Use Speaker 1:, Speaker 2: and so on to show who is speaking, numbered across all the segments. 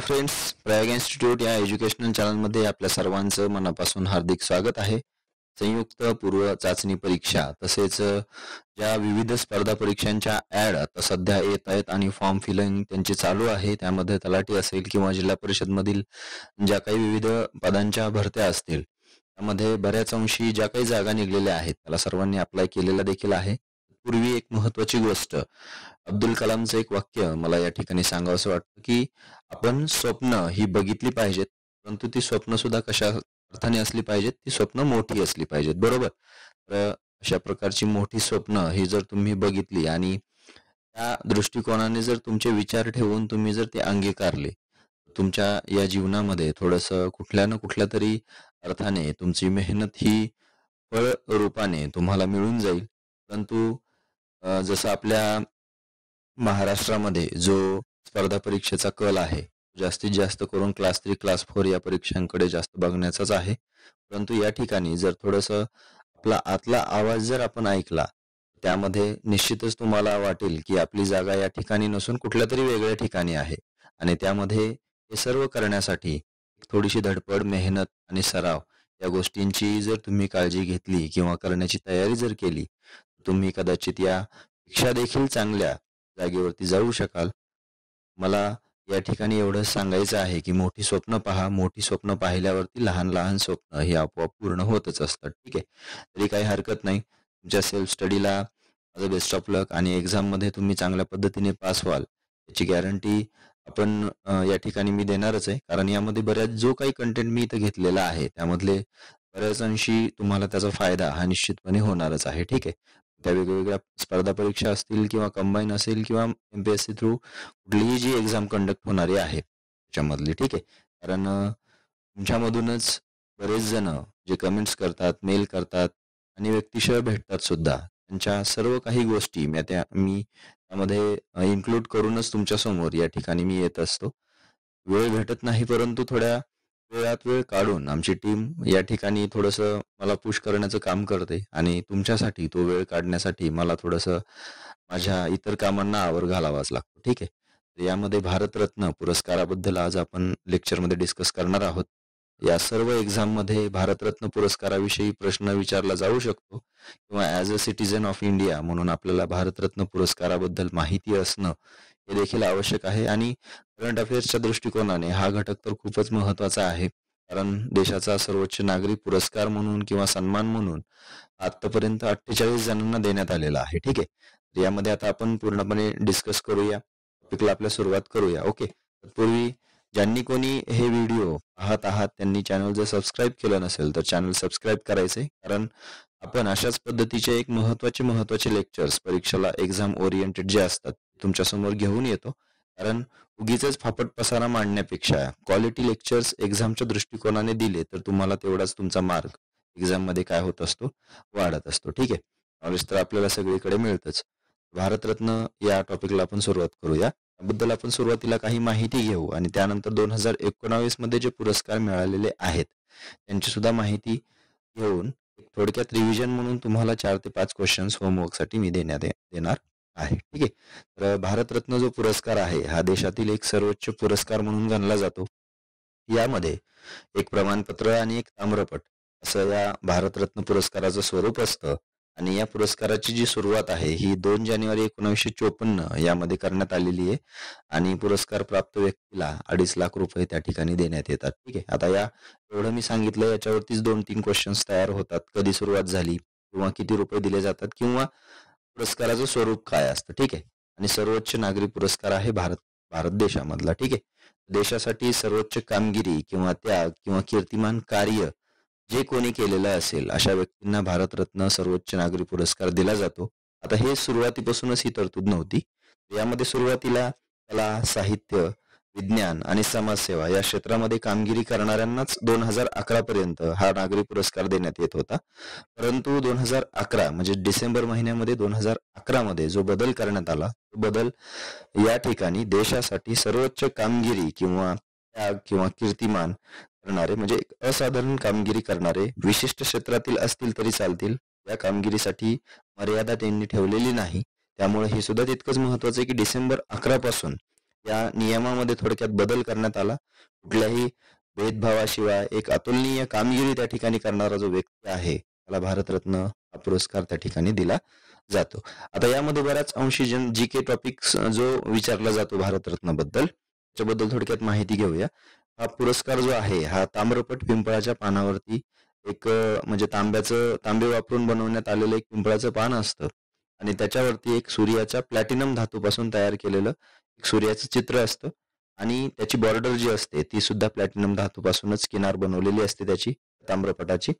Speaker 1: Hello friends Prayag institute या educational चॅनलमध्ये आपल्या सर्वांचं मनापासून हार्दिक स्वागत आहे. संयुक्त पूर्व चाचणी परीक्षा तसेच ज्या विविध स्पर्धा परीक्षांच्या ऍड आता सध्या येत आहेत आणि फॉर्म फिलिंग त्यांची चालू आहे त्यामध्ये तलाठी असेल किंवा जिल्हा परिषदमधील ज्या काही विविध पदांच्या भरत्या असतील त्यामध्ये बऱ्याच अंशी ज्या काही जागा निघलेल्या आहेत त्याला सर्वांनी अप्लाय केलेला देखील आहे. पूर्वी एक महत्वाची गोष्ट अब्दुल कलामचं एक वाक्य मला या ठिकाणी सांगावं वाटतं की आपण स्वप्न ही बघितली पाहिजेत परंतु ती स्वप्न सुद्धा कशा अर्थाने असली पाहिजेत? ती स्वप्न मोठी असली पाहिजेत बरोबर? तर अशा प्रकारची मोठी स्वप्न ही जर तुम्ही बघितली आणि त्या दृष्टिकोनाने जर तुमचे विचार ठेवून तुम्ही जर ते अंगीकारले तुमच्या या जीवनामध्ये थोडस कुठल्या ना कुठल्या तरी अर्थाने तुमची मेहनत ही फळ रूपाने तुम्हाला मिळून जाईल. परंतु जसं आपल्या महाराष्ट्रामध्ये जो स्पर्धा परीक्षेचा कल आहे. जास्तीत जास्त करून क्लास थ्री क्लास फोर या परीक्षांकडे जास्त बघण्याचाच आहे. परंतु या ठिकाणी जर थोडस आपला आतला आवाज जर आपण ऐकला त्यामध्ये निश्चितच तुम्हाला वाटेल की आपली जागा या ठिकाणी नसून कुठल्या तरी वेगळ्या ठिकाणी आहे. आणि त्यामध्ये हे सर्व करण्यासाठी थोडीशी धडपड मेहनत आणि सराव या गोष्टींची जर तुम्ही काळजी घेतली किंवा करण्याची तयारी जर केली तुम्ही कदाचित या पेक्षा देखील चांगल्या जागेवरती जाऊ शकाल. मला या ठिकाणी एवढं सांगायचं आहे की मोठी स्वप्न पहा. मोठी स्वप्न पाहिल्यावरती लहान लहान स्वप्न हे आपोआप पूर्ण होतच असतात. ठीक आहे? तरी काही हरकत नाही. तुमच्या सेल्फ स्टडीला माझं बेस्ट ऑफ लक आणि एक्झाममध्ये तुम्ही चांगल्या पद्धतीने पास व्हाल. याची गॅरंटी आपण या ठिकाणी मी देणारच आहे. कारण यामध्ये बऱ्याच जो काही कंटेंट मी इथं घेतलेला आहे त्यामधले बऱ्याच अंशी तुम्हाला त्याचा फायदा हा निश्चितपणे होणारच आहे. ठीक आहे? त्या वेगवेगळ्या स्पर्धा परीक्षा असतील किंवा कंबाईन असेल किंवा M B S C through कुठलीही जी एक्झाम कंडक्ट होणारी आहे त्याच्यामधली ठीक आहे? कारण तुमच्यामधूनच बरेच जण जे कमेंट्स करतात मेल करतात आणि व्यक्तिशय भेटतात सुद्धा. त्यांच्या सर्व काही गोष्टी मी त्या मी त्यामध्ये इन्क्लूड करूनच तुमच्यासमोर या ठिकाणी मी येत असतो. वेळ भेटत नाही परंतु थोड्या वेळात वेळ काढून आमची टीम या ठिकाणी थोडस मला पुश करण्याचं काम करते आणि तुमच्यासाठी तो वेळ काढण्यासाठी मला थोडस माझ्या इतर कामांना आवर घालावाच लागतो. ठीक आहे? यामध्ये भारतरत्न पुरस्काराबद्दल आज आपण लेक्चरमध्ये डिस्कस करणार आहोत. या सर्व एक्झाममध्ये भारतरत्न पुरस्काराविषयी प्रश्न विचारला जाऊ शकतो किंवा as a citizen of India म्हणून आपल्याला भारतरत्न पुरस्काराबद्दल माहिती असणं हे देखील आवश्यक आहे आणि करंट अफेअर्सच्या दृष्टिकोनाने हा घटक तर खूपच महत्त्वाचा आहे. कारण देशाचा सर्वोच्च नागरी पुरस्कार म्हणून किंवा सन्मान म्हणून आतापर्यंत अठ्ठेचाळीस जणांना देण्यात आलेला आहे. ठीक आहे? यामध्ये आता आपण पूर्णपणे डिस्कस करूया. टॉपिकला आपल्या सुरुवात करूया. ओके पूर्वी ज्यांनी कोणी हे व्हिडिओ पाहत आहात त्यांनी चॅनल जर सबस्क्राईब केलं नसेल तर चॅनल सबस्क्राईब करायचे कारण आपण अशाच पद्धतीचे एक महत्त्वाचे महत्त्वाचे लेक्चर्स परीक्षेला एक्झाम ओरिएंटेड जे असतात तुमच्यासमोर घेऊन येतो. कारण उगीच फापट पसारा मांडण्यापेक्षा क्वालिटी लेक्चर्स एक्झामच्या दृष्टिकोनाने दिले तर तुम्हाला तेवढाच तुमचा मार्क एक्झाममध्ये काय होत असतो? वाढत असतो. ठीक आहे? नॉलेज तर आपल्याला सगळीकडे मिळतच. भारतरत्न या टॉपिकला आपण सुरुवात करूया. त्याबद्दल आपण सुरुवातीला काही माहिती घेऊ आणि त्यानंतर दोन हजार एकोणावीसमध्ये जे पुरस्कार मिळालेले आहेत त्यांची सुद्धा माहिती घेऊन थोडक्यात रिव्हिजन म्हणून तुम्हाला चार ते पाच क्वेश्चन्स होमवर्कसाठी मी देण्यात देणार. आहे. ठीक आहे. तर भारतरत्न जो पुरस्कार आहे हा देशातील एक सर्वोच्च पुरस्कार म्हणून गणला जातो. यामध्ये एक प्रमाणपत्र आणि एक ताम्रपट असं या भारतरत्न पुरस्काराचं स्वरूप असतं. आणि या पुरस्काराची जी सुरुवात आहे ही दोन जानेवारी एकोणीसशे चोपन्न यामध्ये करण्यात आलेली आहे. आणि पुरस्कार प्राप्त व्यक्तीला अडीच लाख रुपये त्या ठिकाणी देण्यात येतात. ठीक आहे. आता या एवढं मी सांगितलं याच्यावरतीच दोन तीन क्वेश्चन्स तयार होतात. कधी सुरुवात झाली किंवा किती रुपये दिले जातात किंवा पुरस्काराचं स्वरूप काय असतं? ठीक आहे. आणि सर्वोच्च नागरी पुरस्कार आहे भारत भारत देशामधला. ठीक आहे. देशासाठी सर्वोच्च कामगिरी किंवा त्याग किंवा कीर्तिमान कार्य जे कोणी केलेलं असेल अशा व्यक्तींना भारतरत्न सर्वोच्च नागरी पुरस्कार दिला जातो. आता हे सुरुवातीपासूनच ही तरतूद नव्हती. यामध्ये सुरुवातीला कला साहित्य विज्ञान आणि समाजसेवा या क्षेत्रामध्ये कामगिरी करणाऱ्यांनाच दोन हजार अकरा पर्यंत हा नागरी पुरस्कार देण्यात येत होता. परंतु दोन हजार अकरा म्हणजे डिसेंबर महिन्यामध्ये दोन हजार अकरा मध्ये जो बदल करण्यात आला तो बदल या ठिकाणी देशासाठी सर्वोच्च कामगिरी किंवा त्याग किंवा कीर्तिमान करणारे म्हणजे असाधारण कामगिरी करणारे विशिष्ट क्षेत्रातील असतील तरी चालतील या कामगिरीसाठी मर्यादा त्यांनी ठेवलेली नाही. त्यामुळे हे सुद्धा तितकंच महत्वाचं आहे की डिसेंबर अकरा पासून या नियमामध्ये थोडक्यात बदल करण्यात आला. कुठल्याही भेदभावाशिवाय एक अतुलनीय कामगिरी त्या ठिकाणी करणारा जो व्यक्ती आहे त्याला भारतरत्न हा पुरस्कार त्या ठिकाणी दिला जातो. आता यामध्ये बऱ्याच अंशी जन जी के टॉपिक्स जो विचारला जातो भारतरत्नबद्दल त्याच्याबद्दल थोडक्यात माहिती घेऊया. हा पुरस्कार जो आहे हा ताम्रपट पिंपळाच्या पानावरती एक म्हणजे तांब्याचं तांबे वापरून बनवण्यात आलेलं एक पिंपळाचं पान असतं. आणि त्याच्यावरती एक सूर्याच्या प्लॅटिनम धातूपासून तयार केलेलं सूर्याचं चित्र असतं आणि त्याची बॉर्डर जी असते ती सुद्धा प्लॅटिनम धातूपासूनच किनार बनवलेली असते त्याची ताम्रपटाची.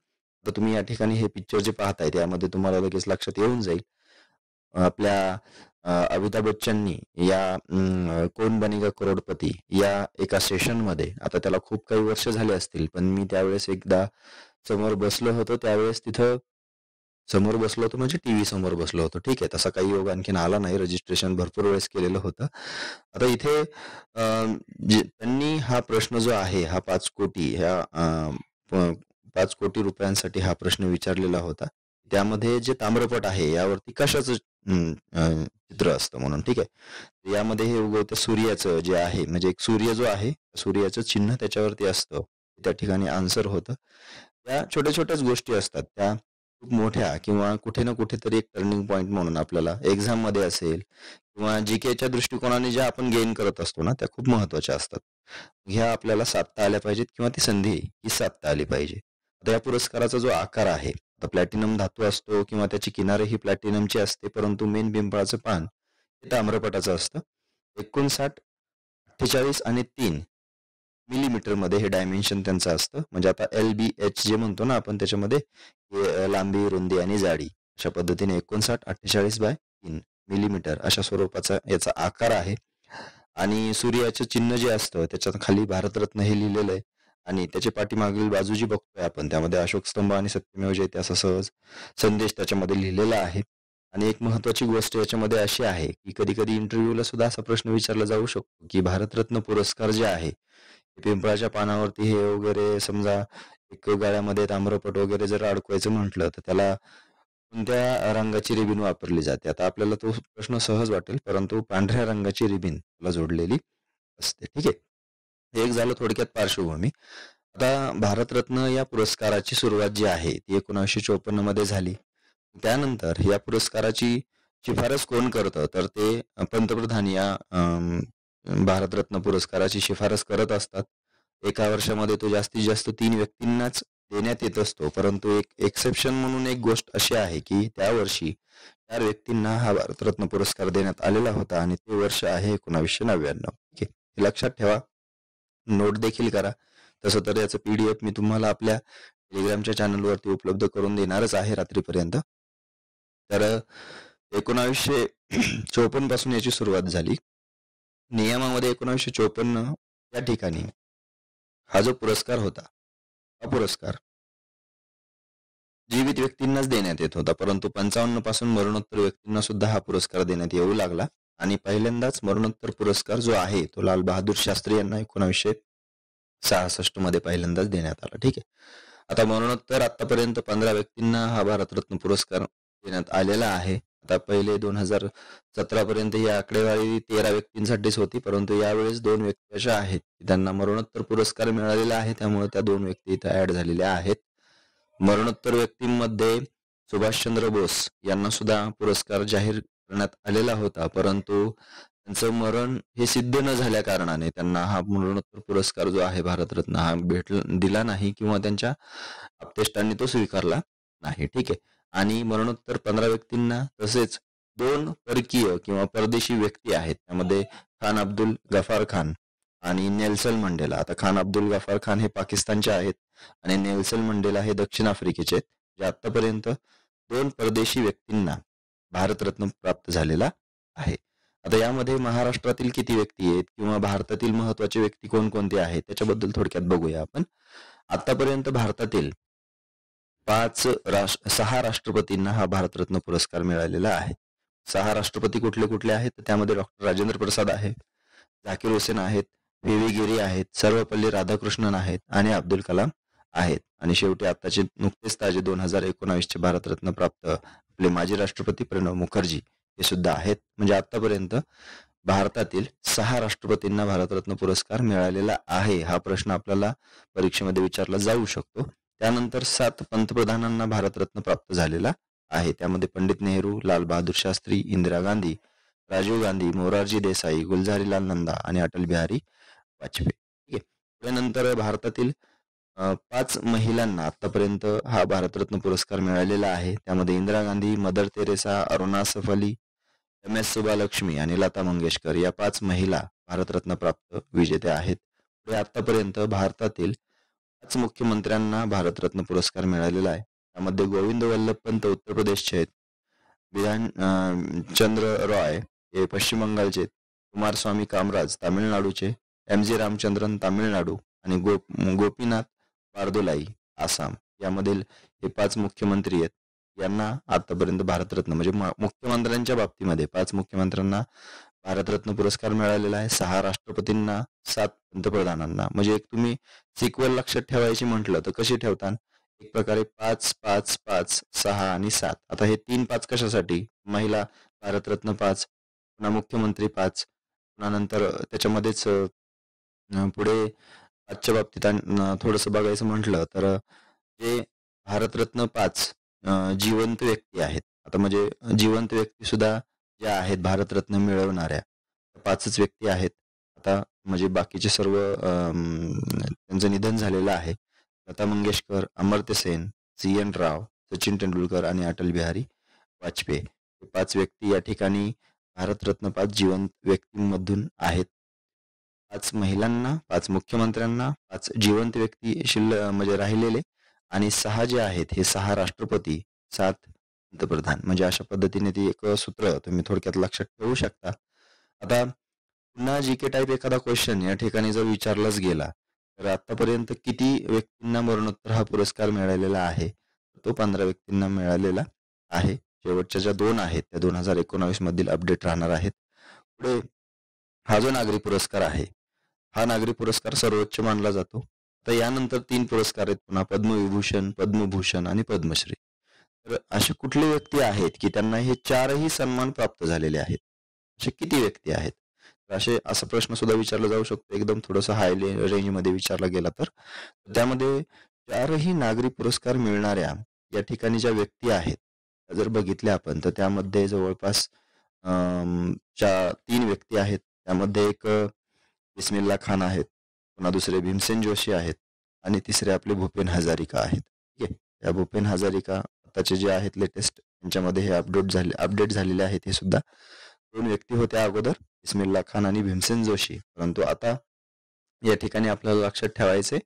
Speaker 1: तर तुम्ही या ठिकाणी हे पिक्चर जे पाहताय त्यामध्ये तुम्हाला लगेच लक्षात येऊन जाईल. आपल्या अमिताभ बच्चननी या कोण बनेगा करोडपती या एका सेशनमध्ये आता त्याला खूप काही वर्ष झाले असतील पण मी त्यावेळेस एकदा समोर बसलो होतो त्यावेळेस तिथं समोर बसलो होतो म्हणजे टीव्ही समोर बसलो होतो. ठीक आहे तसा काही योग आणखीन आला नाही. रजिस्ट्रेशन भरपूर वेळेस केलेलं होतं. आता इथे त्यांनी हा प्रश्न जो आहे हा पाच कोटी ह्या पाच कोटी रुपयांसाठी हा प्रश्न विचारलेला होता. त्यामध्ये जे ताम्रपट आहे यावरती कशाचं चित्र असतं म्हणून ठीक आहे? यामध्ये हे उगवतं सूर्याचं जे आहे म्हणजे एक सूर्य जो आहे सूर्याचं चिन्ह त्याच्यावरती असतं. त्या ठिकाणी आन्सर होतं. त्या छोट्या छोट्याच गोष्टी असतात. त्या खूप मोठ्या किंवा कुठे ना कुठेतरी एक टर्निंग पॉईंट म्हणून आपल्याला एक्झाममध्ये असेल किंवा जी केच्या दृष्टिकोनाने ज्या आपण गेन करत असतो ना त्या खूप महत्त्वाच्या असतात. ह्या आपल्याला साधता आल्या पाहिजेत किंवा ती संधी ही साधता आली पाहिजे. आता या पुरस्काराचा जो आकार आहे आता प्लॅटिनम धातू असतो किंवा त्याची किनारे ही प्लॅटिनमची असते परंतु मेन बिंबळाचं पान हे ताम्रपटाचं असतं. एकोणसाठ अठ्ठेचाळीस आणि तीन मिलीमीटरमध्ये हे डायमेन्शन त्यांचं असतं. म्हणजे आता एल बी एच जे म्हणतो ना आपण त्याच्यामध्ये लांबी रुंदी आणि जाडी अशा पद्धतीने एकोणसाठ अठ्ठेचाळीस बाय तीन मिलीमीटर अशा स्वरूपाचा याचा आकार आहे. आणि सूर्याचं चिन्ह जे असतं त्याच्यात खाली भारतरत्न हे लिहिलेलं आहे. आणि त्याच्या पाठीमागील बाजू जी बघतोय आपण त्यामध्ये अशोक स्तंभ आणि सत्यमेव जयते असा सहज संदेश त्याच्यामध्ये लिहिलेला आहे. आणि एक महत्वाची गोष्ट याच्यामध्ये अशी आहे की कधी कधी इंटरव्ह्यूला सुद्धा असा प्रश्न विचारला जाऊ शकतो की भारतरत्न पुरस्कार जे आहे पिंपळाच्या पानावरती हे वगैरे समजा एक गाळ्यामध्ये ताम्रपट वगैरे जर अडकवायचं म्हटलं तर त्याला कोणत्या रंगाची रिबीन वापरली जाते? आता आपल्याला तो प्रश्न सहज वाटेल परंतु पांढऱ्या रंगाची रिबीन त्याला जोडलेली असते. ठीक आहे? एक झालं थोडक्यात पार्श्वभूमी. आता भारतरत्न या पुरस्काराची सुरुवात जी आहे ती एकोणीसशे चोपन्नमध्ये झाली. त्यानंतर या पुरस्काराची शिफारस कोण करतं? तर ते पंतप्रधान या भारतरत्न पुरस्काराची शिफारस करत असतात. एका वर्षामध्ये तो जास्तीत जास्त तीन व्यक्तींनाच देण्यात येत असतो. परंतु एक एक्सेप्शन म्हणून एक गोष्ट अशी आहे की त्या वर्षी चार व्यक्तींना हा भारतरत्न पुरस्कार देण्यात आलेला होता आणि ते वर्ष आहे एकोणावीसशे नव्याण्णव. हे लक्षात ठेवा. नोट देखील करा. तसं तर याचं पीडीएफ मी तुम्हाला आपल्या टेलिग्रामच्या चॅनलवरती उपलब्ध करून देणारच आहे रात्रीपर्यंत. तर एकोणावीसशे चौपन्नपासून याची सुरुवात झाली. नियमामध्ये एकोणीसशे चोपन्न या ठिकाणी हा जो पुरस्कार होता हा पुरस्कार जीवित व्यक्तींनाच देण्यात येत होता. परंतु पंचावन्नपासून मरणोत्तर व्यक्तींना सुद्धा हा पुरस्कार देण्यात येऊ लागला. आणि पहिल्यांदाच मरणोत्तर पुरस्कार जो आहे तो लाल बहादूर शास्त्री यांना एकोणविशे सहासष्टमध्ये पहिल्यांदाच देण्यात आला. ठीक आहे. आता मरणोत्तर आतापर्यंत पंधरा व्यक्तींना हा भारतरत्न पुरस्कार देण्यात आलेला आहे. आता पहिले दोन हजार सतरा पर्यंत ही आकडेवारी तेरा व्यक्तींसाठीच होती परंतु यावेळेस दोन व्यक्ती अशा आहेत त्यांना मरणोत्तर पुरस्कार मिळालेला आहे. त्यामुळे त्या दोन व्यक्ती इथं ऍड झालेल्या आहेत. मरणोत्तर व्यक्तींमध्ये सुभाषचंद्र बोस यांना सुद्धा पुरस्कार जाहीर करण्यात आलेला होता परंतु त्यांचं मरण हे सिद्ध न झाल्या कारणाने त्यांना हा मरणोत्तर पुरस्कार जो आहे भारतरत्न हा भेट दिला नाही किंवा त्यांच्या आपतेष्टांनी तो स्वीकारला नाही. ठीक आहे. आणि मरणोत्तर पंधरा व्यक्तींना तसेच दोन परकीय किंवा परदेशी व्यक्ती आहेत. त्यामध्ये खान अब्दुल गफार खान आणि नेल्सन मंडेला. आता खान अब्दुल गफार खान हे पाकिस्तानचे आहेत आणि नेल्सन मंडेला हे दक्षिण आफ्रिकेचे आहेत. जे आतापर्यंत दोन परदेशी व्यक्तींना भारतरत्न प्राप्त झालेला आहे. आता यामध्ये महाराष्ट्रातील किती व्यक्ती आहेत किंवा भारतातील महत्त्वाचे व्यक्ती कोणकोणते आहेत त्याच्याबद्दल थोडक्यात बघूया आपण. आतापर्यंत भारतातील पाच राष्ट्र सहा राष्ट्रपतींना हा भारतरत्न पुरस्कार मिळालेला आहे. सहा राष्ट्रपती कुठले कुठले आहेत? त्यामध्ये डॉक्टर राजेंद्र प्रसाद आहे झाकीर हुसेन आहेत व्ही गिरी आहेत सर्वपल्ली राधाकृष्णन आहेत आणि अब्दुल कलाम आहेत. आणि शेवटी आताचे नुकतेच ताजे दोन हजार एकोणावीसचे भारतरत्न प्राप्त आपले माजी राष्ट्रपती प्रणव मुखर्जी हे सुद्धा आहेत. म्हणजे आतापर्यंत भारतातील सहा राष्ट्रपतींना भारतरत्न पुरस्कार मिळालेला आहे. हा प्रश्न आपल्याला परीक्षेमध्ये विचारला जाऊ शकतो. त्यानंतर सात पंतप्रधानांना भारतरत्न प्राप्त झालेला आहे. त्यामध्ये पंडित नेहरू लाल बहादूर शास्त्री इंदिरा गांधी राजीव गांधी मोरारजी देसाई गुलझारीलाल नंदा आणि अटल बिहारी वाजपेयी. त्यानंतर भारतातील पाच महिलांना आतापर्यंत हा भारतरत्न पुरस्कार मिळालेला आहे. त्यामध्ये इंदिरा गांधी मदर तेरेसा अरुणा सफली एम. एस. सुबालक्ष्मी आणि लता मंगेशकर या पाच महिला भारतरत्न प्राप्त विजेत्या आहेत. पुढे आतापर्यंत भारतातील पाच मुख्यमंत्र्यांना भारतरत्न पुरस्कार मिळालेला आहे. त्यामध्ये गोविंद वल्लभ पंत उत्तर प्रदेशचे आहेत. विधान चंद्र रॉय हे पश्चिम बंगालचे कुमारस्वामी कामराज तामिळनाडूचे एम जी रामचंद्रन तामिळनाडू आणि गो गोपीनाथ पारदोलाई आसाम. यामधील हे पाच मुख्यमंत्री आहेत. यांना आतापर्यंत भारतरत्न म्हणजे मुख्यमंत्र्यांच्या बाबतीमध्ये पाच मुख्यमंत्र्यांना भारतरत्न पुरस्कार मिळालेला आहे. सहा राष्ट्रपतींना सात पंतप्रधानांना. म्हणजे एक तुम्ही सिक्वल लक्षात ठेवायची म्हटलं तर कशी ठेवता एक प्रकारे पाच पाच पाच सहा आणि सात. आता हे तीन पाच कशासाठी? महिला भारतरत्न पाच पुन्हा मुख्यमंत्री पाच पुन्हा नंतर त्याच्यामध्येच पुढे आजच्या बाबतीत थोडस बघायचं म्हटलं तर जे भारतरत्न पाच जिवंत व्यक्ती आहेत. आता म्हणजे जिवंत व्यक्ती सुद्धा ज्या आहेत भारतरत्न मिळवणाऱ्या पाचच व्यक्ती आहेत. आता म्हणजे बाकीचे सर्व त्यांचं निधन झालेलं आहे. लता मंगेशकर अमर्त्य सेन सी एन राव सचिन तेंडुलकर आणि अटल बिहारी वाजपेयी हे पाच व्यक्ती या ठिकाणी भारतरत्न पाच जिवंत व्यक्तींमधून आहेत. पाच महिलांना पाच मुख्यमंत्र्यांना पाच जिवंत व्यक्ती शिल्लक म्हणजे राहिलेले आणि सहा जे आहेत हे सहा राष्ट्रपती सात पंतप्रधान. म्हणजे अशा पद्धतीने ती एक सूत्र तुम्ही थोडक्यात लक्षात ठेवू शकता. आता पुन्हा जी के टाईप एखादा क्वेश्चन या ठिकाणी जर विचारलाच गेला तर आतापर्यंत किती व्यक्तींना मरणोत्तर हा पुरस्कार मिळालेला आहे? तो पंधरा व्यक्तींना मिळालेला आहे. शेवटच्या ज्या दोन आहेत त्या दोन हजार एकोणावीस मधील अपडेट राहणार आहेत. पुढे हा जो नागरी पुरस्कार आहे हा नागरी पुरस्कार सर्वोच्च मानला जातो. तर यानंतर तीन पुरस्कार आहेत पुन्हा पद्मविभूषण पद्मभूषण आणि पद्मश्री. तर असे कुठले व्यक्ती आहेत की त्यांना हे चारही सन्मान प्राप्त झालेले आहेत? असे किती व्यक्ती आहेत? असे असा प्रश्न सुद्धा विचारला जाऊ शकतो. एकदम थोडस हाय रेंजमध्ये विचारला गेला तर. त्यामध्ये चारही नागरी पुरस्कार मिळणाऱ्या या ठिकाणी ज्या व्यक्ती आहेत जर बघितल्या आपण तर त्यामध्ये जवळपास तीन व्यक्ती आहेत. त्यामध्ये एक बिस्मिल्ला खान आहेत. पुन्हा दुसरे भीमसेन जोशी आहेत. आणि तिसरे आपले भूपेन हजारिका आहेत. ठीक आहे? या भूपेन हजारिका आताचे जे आहेत लेटेस्ट त्यांच्यामध्ये हे अपडेट झाले अपडेट झालेले आहेत हे सुद्धा. दोन व्यक्ती होत्या अगोदर इस्मिल्ला खान आणि भीमसेन जोशी. परंतु आता या ठिकाणी आपल्याला लक्षात ठेवायचे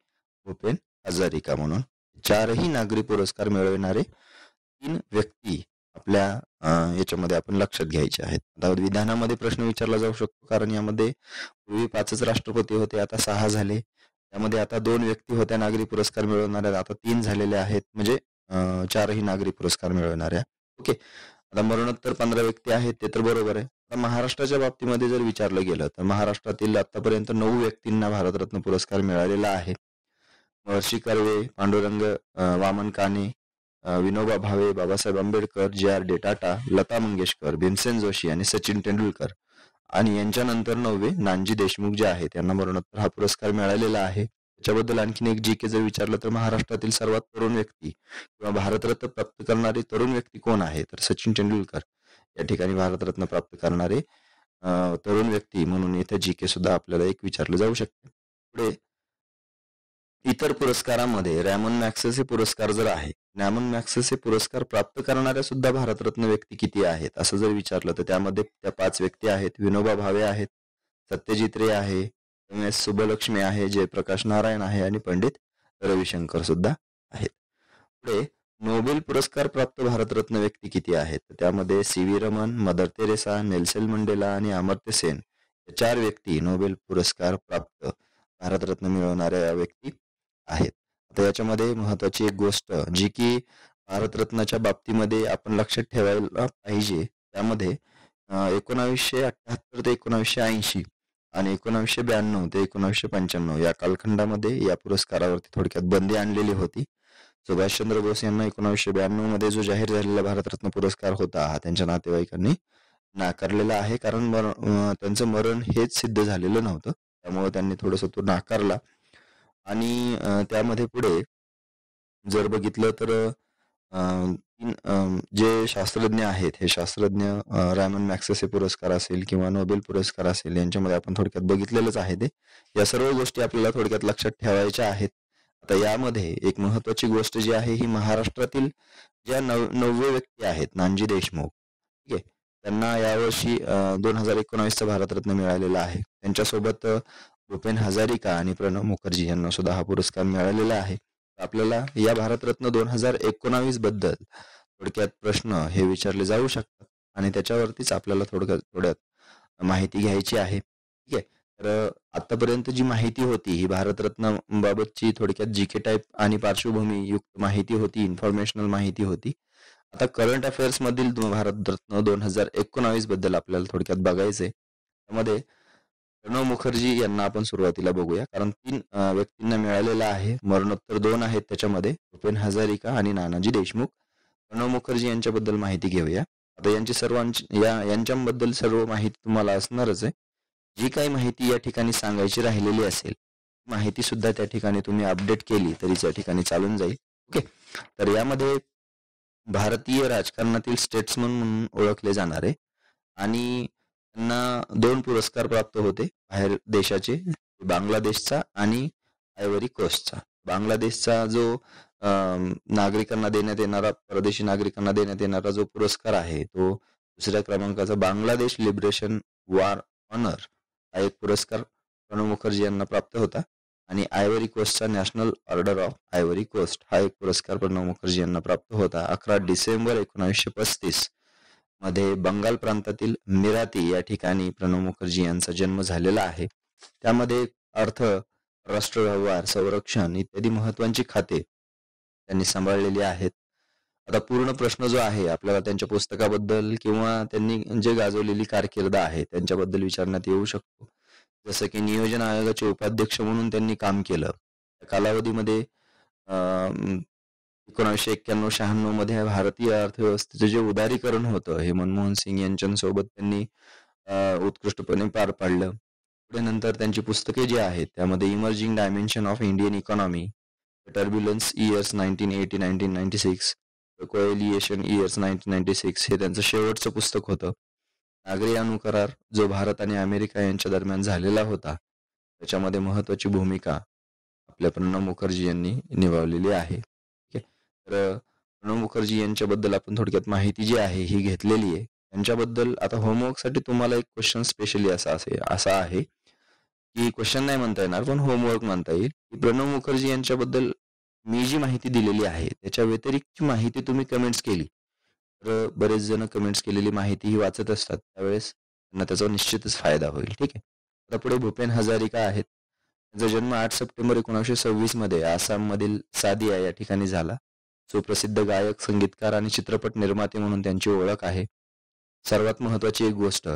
Speaker 1: भूपेन हजारिका म्हणून. चारही नागरी पुरस्कार मिळविणारे तीन व्यक्ती आपल्या याच्यामध्ये आपण लक्षात घ्यायचे आहेत. आता विधानामध्ये प्रश्न विचारला जाऊ शकतो कारण यामध्ये पूर्वी पाचच राष्ट्रपती होते आता सहा झाले. त्यामध्ये आता दोन व्यक्ती होत्या नागरी पुरस्कार मिळवणाऱ्या आता तीन झालेले आहेत. म्हणजे चारही नागरी पुरस्कार मिळवणाऱ्या. ओके. आता मरणोत्तर पंधरा व्यक्ती आहेत ते तर बरोबर आहे. आता महाराष्ट्राच्या बाबतीमध्ये जर विचारलं गेलं तर महाराष्ट्रातील आतापर्यंत नऊ व्यक्तींना भारतरत्न पुरस्कार मिळालेला आहे. महर्षी कर्वे पांडुरंग वामन काने Vinoba Bhave Babasaheb Ambedkar J R D Tata Lata Mangeshkar Bhimsen Joshi आणि सचिन तेंडुलकर आणि यांच्यानंतर नववे नानजी देशमुख जे आहेत त्यांना मरणोत्तर हा पुरस्कार मिळालेला आहे. त्याच्याबद्दल आणखीन एक जी के जर विचारलं तर महाराष्ट्रातील सर्वात तरुण व्यक्ती किंवा भारतरत्न प्राप्त करणारे तरुण व्यक्ती कोण आहे? तर सचिन तेंडुलकर. या ठिकाणी भारतरत्न प्राप्त करणारे तरुण व्यक्ती म्हणून इथे जी के सुद्धा आपल्याला एक विचारलं जाऊ शकते. पुढे इतर पुरस्कारामध्ये रॅमन मॅक्सेस हे पुरस्कार जर आहे रॅमन मॅक्सेस हे पुरस्कार प्राप्त करणाऱ्या सुद्धा भारतरत्न व्यक्ती किती आहेत? असं जर विचारलं तर त्यामध्ये त्या पाच व्यक्ती आहेत. विनोबा भावे आहेत. सत्यजित रे आहे. एम एस सुबलक्ष्मी आहे जयप्रकाश नारायण आहे आणि पंडित रविशंकर सुद्धा आहेत. पुढे नोबेल पुरस्कार प्राप्त भारतरत्न व्यक्ती किती आहेत? त्यामध्ये C V Raman Mother Teresa Nelson Mandela आणि अमर्त्य सेन या चार व्यक्ती नोबेल पुरस्कार प्राप्त भारतरत्न मिळवणाऱ्या व्यक्ती आहेत. आता याच्यामध्ये महत्वाची एक गोष्ट जी की भारतरत्नाच्या बाबतीमध्ये आपण लक्षात ठेवायला पाहिजे त्यामध्ये एकोणावीसशे अठ्याहत्तर ते एकोणावीसशे ऐंशी आणि एकोणावीसशे ब्याण्णव ते एकोणावीसशे पंच्याण्णव या कालखंडामध्ये या पुरस्कारावरती थोडक्यात बंदी आणलेली होती. सुभाषचंद्र बोस यांना एकोणावीसशे ब्याण्णवमध्ये जो जाहीर झालेला भारतरत्न पुरस्कार होता हा त्यांच्या नातेवाईकांनी नाकारलेला आहे. कारण त्यांचं मरण हेच सिद्ध झालेलं नव्हतं. त्यामुळे त्यांनी थोडस तो नाकारला. आणि त्यामध्ये पुढे जर बघितलं तर जे शास्त्रज्ञ आहेत हे शास्त्रज्ञ रॅमन मॅक्सेसे पुरस्कार असेल किंवा नोबेल पुरस्कार असेल यांच्यामध्ये आपण थोडक्यात बघितलेलंच आहे ते. या सर्व गोष्टी आपल्याला थोडक्यात लक्षात ठेवायच्या आहेत. आता यामध्ये एक महत्वाची गोष्ट जी आहे ही महाराष्ट्रातील ज्या नव नववे व्यक्ती आहेत नानजी देशमुख. ठीक आहे? त्यांना यावर्षी दोन हजार एकोणावीसचा भारतरत्न मिळालेला आहे. त्यांच्यासोबत भूपेन हजारिका आणि प्रणव मुखर्जी यांना सुद्धा हा पुरस्कार मिळालेला आहे. आपल्याला या भारतरत्न दोन हजार एकोणावीसबद्दल थोडक्यात प्रश्न हे विचारले जाऊ शकतात आणि त्याच्यावरतीच आपल्याला थोडक्यात थोड्यात माहिती घ्यायची आहे. ठीक आहे? तर आतापर्यंत जी माहिती होती ही भारतरत्न बाबतची थोडक्यात जी के टाईप आणि पार्श्वभूमी युक्त माहिती होती इन्फॉर्मेशनल माहिती होती. आता करंट अफेअर्स मधील भारतरत्न दोन हजार एकोणावीसबद्दल आपल्याला थोडक्यात बघायचंय. त्यामध्ये प्रणव मुखर्जी यांना आपण सुरुवातीला बघूया. कारण तीन व्यक्तींना मिळालेला आहे. मरणोत्तर दोन आहेत त्याच्यामध्ये. भूपेन हजारिका आणि नानाजी देशमुख. प्रणव मुखर्जी यांच्याबद्दल माहिती घेऊया. आता यांची सर्वांची या यांच्याबद्दल सर्व माहिती तुम्हाला असणारच आहे. जी काही माहिती या ठिकाणी सांगायची राहिलेली असेल माहिती सुद्धा त्या ठिकाणी तुम्ही अपडेट केली तरी त्या ठिकाणी चालून जाईल. ओके? तर यामध्ये भारतीय राजकारणातील स्टेट्समन म्हणून ओळखले जाणारे आणि त्यांना दोन पुरस्कार प्राप्त होते. बाहेर देशाचे बांगलादेशचा आणि आयवरी कोस्टचा. बांगलादेशचा जो नागरिकांना देण्यात येणारा परदेशी नागरिकांना देण्यात येणारा जो पुरस्कार आहे तो दुसऱ्या क्रमांकाचा बांगलादेश लिबरेशन वार ऑनर हा एक पुरस्कार प्रणव मुखर्जी यांना प्राप्त होता. आणि Ivory कोस्टचा national order of Ivory Coast हा एक पुरस्कार प्रणव मुखर्जी यांना प्राप्त होता. अकरा डिसेंबर एकोणीसशे पस्तीस मध्ये बंगाल प्रांतातील मिराती या ठिकाणी प्रणव मुखर्जी यांचा जन्म झालेला आहे. त्यामध्ये अर्थ राष्ट्र व्यवहार संरक्षण इत्यादी महत्वाची खाते त्यांनी सांभाळलेली आहेत. आता पूर्ण प्रश्न जो आहे आपल्याला त्यांच्या पुस्तकाबद्दल किंवा त्यांनी जे गाजवलेली कारकीर्द आहे त्यांच्याबद्दल विचारण्यात येऊ शकतो. जसं की नियोजन आयोगाचे उपाध्यक्ष म्हणून त्यांनी काम केलं. कालावधीमध्ये एकोणीसशे एक्क्याण्णव शहाण्णवमध्ये भारतीय अर्थव्यवस्थेचं जे उदारीकरण होतं हे मनमोहन सिंग यांच्यासोबत त्यांनी उत्कृष्टपणे पार पाडलं. पुढे नंतर त्यांची पुस्तके जी आहेत त्यामध्ये emerging dimension of Indian economy turbulence years nineteen eighty nineteen ninety six coalition years nineteen ninety six हे त्यांचं शेवटचं पुस्तक होतं. नागरी अनुकरार जो भारत आणि अमेरिका यांच्या दरम्यान झालेला होता त्याच्यामध्ये महत्वाची भूमिका आपल्या प्रणव मुखर्जी यांनी निभावलेली आहे. तर प्रणव मुखर्जी यांच्याबद्दल आपण थोडक्यात माहिती जी आहे ही घेतलेली आहे. त्यांच्याबद्दल आता होमवर्कसाठी तुम्हाला एक क्वेश्चन स्पेशली असा असे असा आहे की क्वेश्चन नाही म्हणता येणार पण होमवर्क म्हणता येईल की प्रणव मुखर्जी यांच्याबद्दल मी जी माहिती दिलेली आहे त्याच्या व्यतिरिक्त माहिती तुम्ही कमेंट्स केली. तर बरेच जण कमेंट्स केलेली माहिती ही वाचत असतात. त्यावेळेस त्यांना त्याचा निश्चितच फायदा होईल. ठीक आहे? आता पुढे भूपेन हजारिका आहेत. त्यांचा जन्म आठ सप्टेंबर एकोणीसशे सव्वीसमध्ये आसाममधील सादिया या ठिकाणी झाला. सुप्रसिद्ध गायक संगीतकार आणि चित्रपट निर्माते म्हणून त्यांची ओळख आहे. सर्वात महत्वाची एक गोष्ट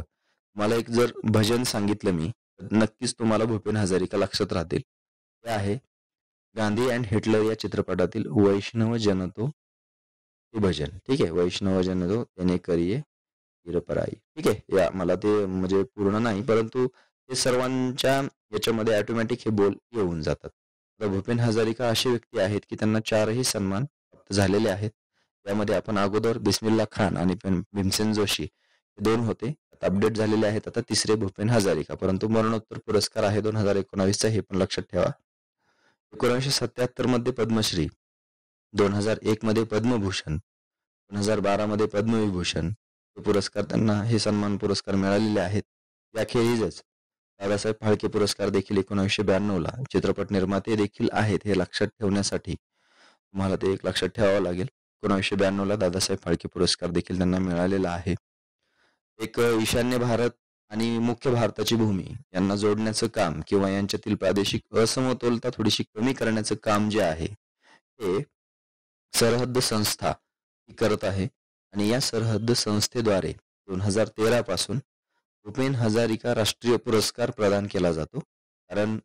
Speaker 1: मला एक जर भजन सांगितलं मी नक्कीच तुम्हाला भूपेन हजारिका लक्षात राहतील. ते आहे गांधी अँड हिटलर या चित्रपटातील वैष्णव जनतो हे भजन. ठीक आहे वैष्णव जनतो त्याने करिये हिरपराई ठीक आहे या मला ते म्हणजे पूर्ण नाही परंतु ते सर्वांच्या याच्यामध्ये ऑटोमॅटिक हे बोल येऊन जातात. भूपेन हजारिका अशी व्यक्ती आहेत की त्यांना चारही सन्मान झालेले आहेत. यामध्ये आपण अगोदर बिस्मिल्ला खान आणि भीमसेन जोशी हे दोन होते. अपडेट झालेले आहेत. आता तिसरे भूपेन हजारिका. परंतु मरणोत्तर पुरस्कार आहे दोन हजार एकोणावीसचा हे पण लक्षात ठेवा. एकोणीसशे सत्याहत्तरमध्ये पद्मश्री दोन हजार एक मध्ये पद्मभूषण दोन हजार बारा मध्ये पद्मविभूषण. हे पुरस्कार त्यांना हे सन्मान पुरस्कार मिळालेले आहेत. याखेरीजच दादासाहेब फाळके पुरस्कार देखील एकोणीसशे ब्याण्णवला चित्रपट निर्माते देखील आहेत हे लक्षात ठेवण्यासाठी. तुम्हाला ते एक लक्षात ठेवावं लागेल. एकोणीसशे ब्याण्णवला दादासाहेब फाळके पुरस्कार देखील त्यांना मिळालेला आहे. एक ईशान्य भारत आणि मुख्य भारताची भूमी यांना जोडण्याचं काम किंवा यांच्यातील प्रादेशिक असमतोलता थोडीशी कमी करण्याचं काम जे आहे हे सरहद्द संस्था करत आहे. आणि या सरहद्द संस्थेद्वारे दोन हजार तेरा पासून भूपेन हजारिका राष्ट्रीय पुरस्कार प्रदान केला जातो. कारण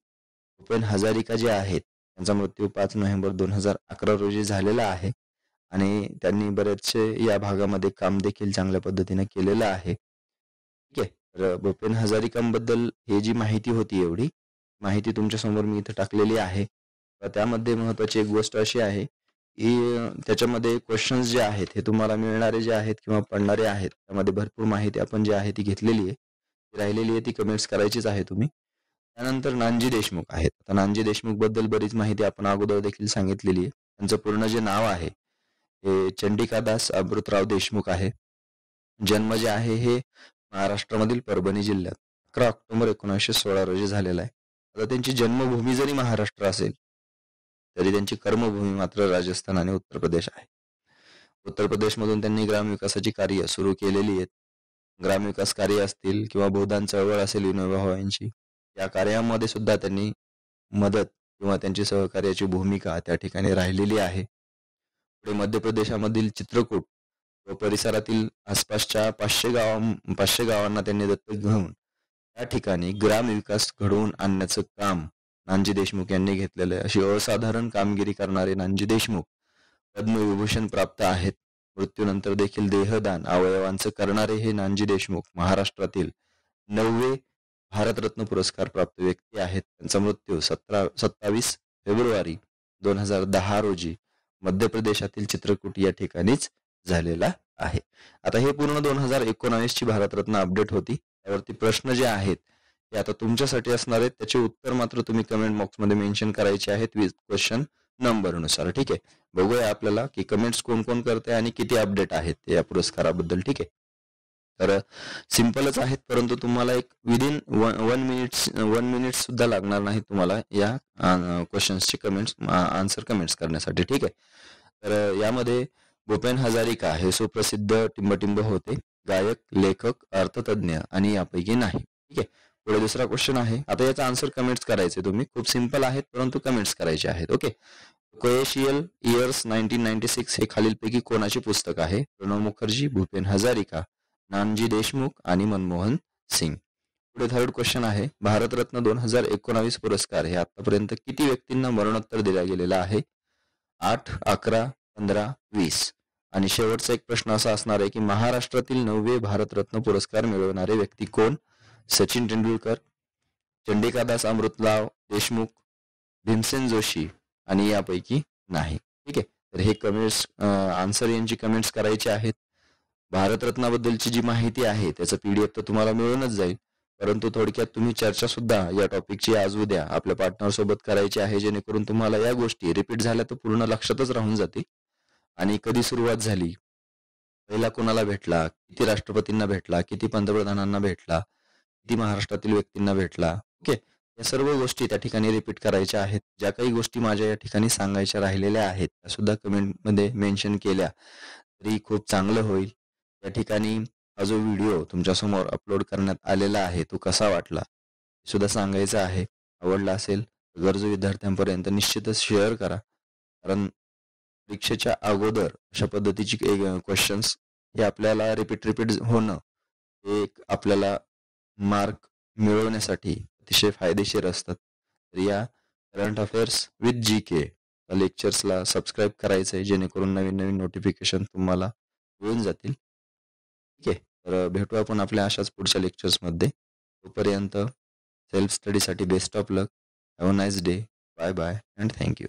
Speaker 1: भूपेन हजारिका जे आहेत त्यांचा मृत्यू पाच नोव्हेंबर दोन हजार अकरा रोजी झालेला आहे. आणि त्यांनी बरेचसे या भागामध्ये काम देखील चांगल्या पद्धतीने केलेलं आहे. ठीक आहे. तर भूपेन हजारिकांबद्दल हे जी माहिती होती एवढी माहिती तुमच्यासमोर मी इथं टाकलेली आहे. तर त्यामध्ये महत्वाची एक गोष्ट अशी आहे की त्याच्यामध्ये क्वेश्चन्स जे आहेत हे तुम्हाला मिळणारे जे आहेत किंवा पडणारे आहेत त्यामध्ये भरपूर माहिती आपण जी आहे ती घेतलेली आहे. राहिलेली आहे ती कमेंट्स करायचीच आहे तुम्ही. त्यानंतर नानजी देशमुख आहेत. आता नानजी देशमुखबद्दल बरीच माहिती आपण अगोदर देखील सांगितलेली आहे. त्यांचं पूर्ण जे नाव आहे हे चंडिकादास अमृतराव देशमुख आहे. जन्म जे आहे हे महाराष्ट्रामधील परभणी जिल्ह्यात अकरा ऑक्टोबर एकोणीसशे सोळा रोजी झालेला आहे. आता त्यांची जन्मभूमी जरी महाराष्ट्र असेल तरी त्यांची कर्मभूमी मात्र राजस्थान आणि उत्तर प्रदेश आहे. उत्तर प्रदेशमधून त्यांनी ग्रामविकासाची कार्य सुरू केलेली आहेत. ग्रामविकास कार्य असतील किंवा बहुदान चळवळ असेल विनोबा यांची या कार्यामध्ये सुद्धा त्यांनी मदत किंवा त्यांची सहकार्याची भूमिका त्या ठिकाणी राहिलेली आहे. पुढे मध्य प्रदेशामधील चित्रकूट व परिसरातील आसपासच्या पाचशे गावां पाचशे गावांना त्यांनी दत्तक घेऊन त्या ठिकाणी ग्रामविकास घडवून आणण्याचं काम नानजी देशमुख यांनी घेतलेलं आहे. अशी असाधारण कामगिरी करणारे नानजी देशमुख पद्मविभूषण प्राप्त आहेत. मृत्यूनंतर देखील देहदान अवयवांचं करणारे हे नानजी देशमुख महाराष्ट्रातील नववे भारतरत्न पुरस्कार प्राप्त व्यक्ती आहेत. त्यांचा मृत्यू सतरा सत्तावीस फेब्रुवारी दोन हजार दहा रोजी मध्य प्रदेशातील चित्रकूट या ठिकाणीच झालेला आहे. आता हे पूर्ण दोन हजार एकोणावीस ची भारतरत्न अपडेट होती. त्यावरती प्रश्न जे आहेत ते आता तुमच्यासाठी असणार आहेत. त्याचे उत्तर मात्र तुम्ही कमेंट बॉक्समध्ये मेन्शन करायचे आहेत विथ क्वेश्चन नंबरनुसार ठीक आहे? बघूया आपल्याला की कमेंट्स कोण कोण करते आणि किती अपडेट आहेत या पुरस्काराबद्दल. ठीक आहे? तर सिम्पलच आहेत परंतु तुम्हाला एक within one minutes one minute सुद्धा लागणार नाही तुम्हाला या क्वेश्चन्सचे कमेंट्स आन्सर कमेंट्स करण्यासाठी ठीक आहे? तर यामध्ये भूपेन हजारिका हे सुप्रसिद्ध टिंबटिंब होते गायक लेखक अर्थतज्ञ आणि यापैकी नाही ठीक आहे? पुढे दुसरा क्वेश्चन आहे आता याचा आन्सर कमेंट्स करायचे तुम्ही खूप सिंपल आहेत परंतु कमेंट्स करायचे आहेत okay? Coalition years nineteen ninety six हे खालीलपैकी कोणाचे पुस्तक आहे? प्रणव मुखर्जी भूपेन हजारिका. नानजी देशमुख आणि मनमोहन सिंग. पुढे थर्ड क्वेश्चन आहे. भारतरत्न दोन हजार एकोणावीस पुरस्कार हे आतापर्यंत किती व्यक्तींना मरणोत्तर दिला गेलेला आहे? आठ अकरा पंधरा वीस. आणि शेवटचा एक प्रश्न असा असणार आहे की महाराष्ट्रातील नववे भारतरत्न पुरस्कार मिळवणारे व्यक्ती कोण? सचिन तेंडुलकर चंडिकादास अमृतलाव देशमुख भीमसेन जोशी आणि यापैकी नाही. ठीक आहे? तर हे कमेंट्स आन्सर यांची कमेंट्स करायचे आहेत. भारतरत्नाबद्दलची जी माहिती आहे त्याचं पीडीएफ तर तुम्हाला मिळूनच जाईल. परंतु थोडक्यात तुम्ही चर्चा सुद्धा या टॉपिकची आज उद्या आपल्या पार्टनर सोबत करायची आहे जेणेकरून तुम्हाला या गोष्टी रिपीट झाल्या तर पूर्ण लक्षातच राहून जातील. आणि कधी सुरुवात झाली पहिला कोणाला भेटला किती राष्ट्रपतींना भेटला किती पंतप्रधानांना भेटला किती महाराष्ट्रातील व्यक्तींना भेटला ओके या सर्व गोष्टी त्या ठिकाणी रिपीट करायच्या आहेत. ज्या काही गोष्टी माझ्या या ठिकाणी सांगायच्या राहिलेल्या आहेत त्या सुद्धा कमेंटमध्ये मेन्शन केल्या तरी खूप चांगलं होईल. या ठिकाणी हा जो व्हिडिओ तुमच्यासमोर अपलोड करण्यात आलेला आहे तो कसा वाटला? सुद्धा सांगायचं आहे. आवडला असेल गरजू विद्यार्थ्यांपर्यंत निश्चितच शेअर करा. कारण परीक्षेच्या अगोदर अशा पद्धतीची क्वेश्चन्स हे आपल्याला रिपीट रिपीट होणं हे एक आपल्याला मार्क मिळवण्यासाठी अतिशय फायदेशीर असतात. तर या current affairs with G K लेक्चर्सला subscribe करायचं आहे जेणेकरून नवीन नवीन नोटिफिकेशन तुम्हाला मिळून जातील. ठीक आहे. तर भेटू आपण आपल्या अशाच पुढच्या लेक्चर्समध्ये तोपर्यंत self स्टडीसाठी best of luck have a nice day bye bye and thank you